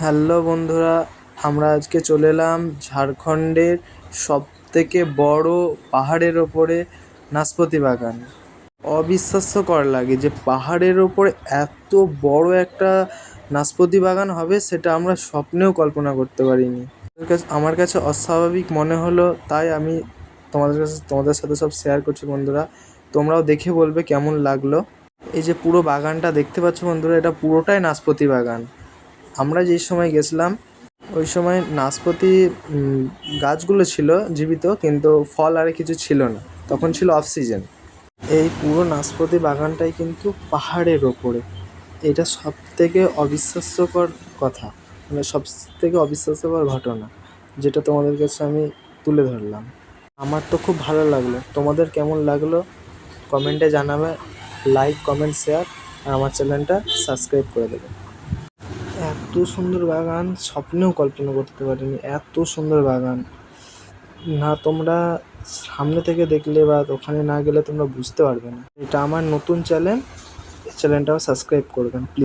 Hello বন্ধুরা, আমরা আজকে চলে এলাম ঝাড়খণ্ডের সব থেকে বড় পাহাড়ের ওপরে নাশপাতি বাগান। অবিশ্বাস্যকর লাগে যে পাহাড়ের ওপরে এত বড় একটা নাশপাতি বাগান হবে সেটা আমরা স্বপ্নেও কল্পনা করতে পারিনি। আমার কাছে- আমার কাছে অস্বাভাবিক মনে হলো, তাই আমি তোমাদের কাছে, তোমাদের সাথে সব শেয়ার করছি বন্ধুরা। তোমরাও দেখে বলবে কেমন লাগল। এই যে পুরো বাগানটা দেখতে পাচ্ছ বন্ধুরা, এটা পুরোটাই নাশপাতি বাগান। আমরা যেই সময় গেছিলাম, ওই সময় নাশপাতি গাছগুলো ছিল জীবিত, কিন্তু ফল আর কিছু ছিল না। তখন ছিল অফ সিজন এই পুরো নাশপাতি বাগানটাই কিন্তু পাহাড়ের ওপরে। এটা সব থেকে অবিশ্বাস্যকর কথা। মানে সব থেকে অবিশ্বাস্যকর ঘটনা, যেটা তোমাদের কাছে আমি তুলে ধরলাম। আমার তো খুব ভালো লাগল। তোমাদের কেমন লাগল? কমেন্টে জানাবে। লাইক, কমেন্ট, শেয়ার, আর আমার চ্যানেলটা সাবস্ক্রাইব করে দেবে। এত সুন্দর বাগান, স্বপ্নেও কল্পনা করতে পারিনি, এত সুন্দর বাগান। না তোমরা সামনে থেকে দেখলে বা ওখানে না গেলে তোমরা বুঝতে পারবে না। এটা আমার নতুন চ্যানেল চ্যানেলটাও সাবস্ক্রাইব করবেন প্লিজ